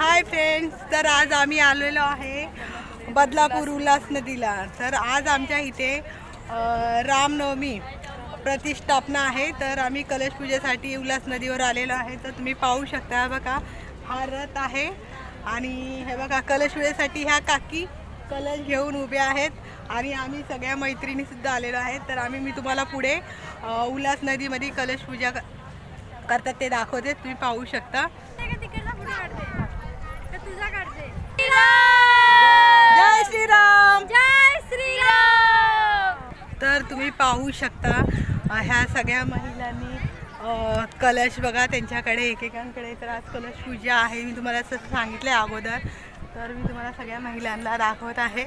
Hi friends तर आज आम्ही आलेलो आहे बदलापूर उल्हास नदीला. तर आज आमच्या इथे रामनवमी प्रतिष्ठापना आहे. तर आम्ही कलश पूजेसाठी उल्हास नदीवर आलेलो आहे. तर तुम्ही पाहू शकता बघा हा रथ आहे. आणि हे बघा कलश पूजेसाठी ह्या काकी कलश घेऊन उभे आहेत. आणि आम्ही सगळ्या मैत्रिणीसुद्धा आलेलो आहेत तर आम्ही मी तुम्हाला पुढे उल्हास नदीमध्ये कलश पूजा करतात ते दाखवते. तुम्ही पाहू शकता. जय श्रीराम. जय श्रीराम. तर तुम्ही पाहू शकता ह्या सगळ्या महिलांनी कलश बघा त्यांच्याकडे एकेकांकडे तर आज कलश पूजा आहे. मी तुम्हाला असं सांगितलं अगोदर तर मी तुम्हाला सगळ्या महिलांना दाखवत आहे.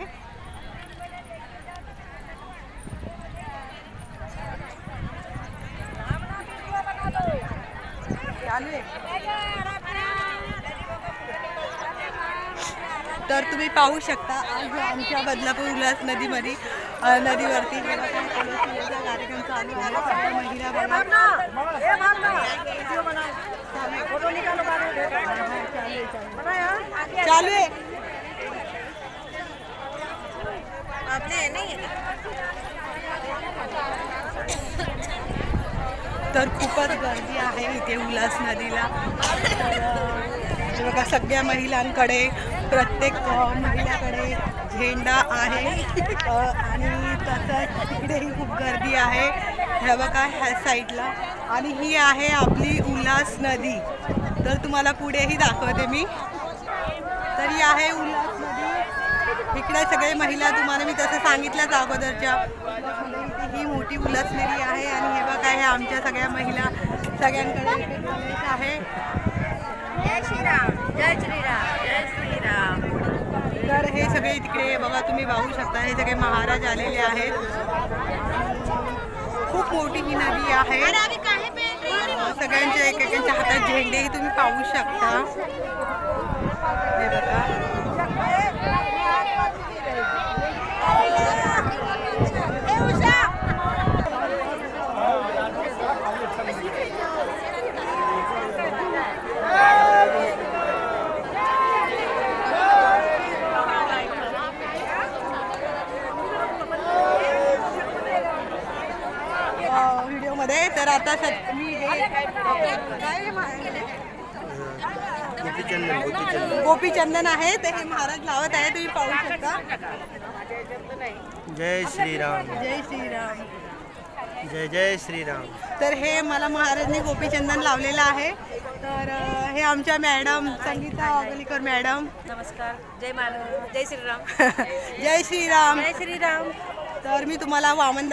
चालू आहे तर तुम्ही पाहू शकता आज आमच्या बदलापूर उल्हास नदीमध्ये नदीवरती कार्यक्रम चालू आहे सगळ्या महिला चालू आहे. तर खूपच गर्दी आहे इथे उल्हास नदीला. तर बघा सगळ्या महिलांकडे प्रत्येक महिलाकडे झेंडा आहे. आणि तसंच तिकडेही खूप गर्दी आहे. हे बघा ह्या साईडला. आणि ही आहे आपली उल्हास नदी. तर तुम्हाला पुढेही दाखवते मी. तर ही आहे उल्हास इकडे सगळे महिला तुम्हाला मी तसं सांगितलंच अगोदरच्या. ही मोठी उल्हास नदी आहे आणि हे बघा हे आमच्या सगळ्या महिला सगळ्यांकडे आहे. जय श्रीराम जय श्रीराम जय श्रीराम. तर हे सगळे तिकडे बघा तुम्ही पाहू शकता हे सगळे महाराज आलेले आहेत. खूप मोठी ही नदी आहे. सगळ्यांच्या एकेकांच्या हातात झेंडेही तुम्ही पाहू शकता. हे बघा. व्हिडिओमध्ये. तर आता सद- मी हे काय गोपीचंदन आहे. तर हे महाराज लावत आहे. तुम्ही पाहू शकता. जय श्रीराम. जय श्रीराम. जय जय श्रीराम. तर हे मला महाराजने गोपीचंदन लावलेलं आहे. तर हे आमच्या मॅडम संगीता अगलीकर मॅडम. नमस्कार. जय मान जय श्रीराम. जय श्रीराम. जय श्रीराम. तर मी तुम्हाला वामन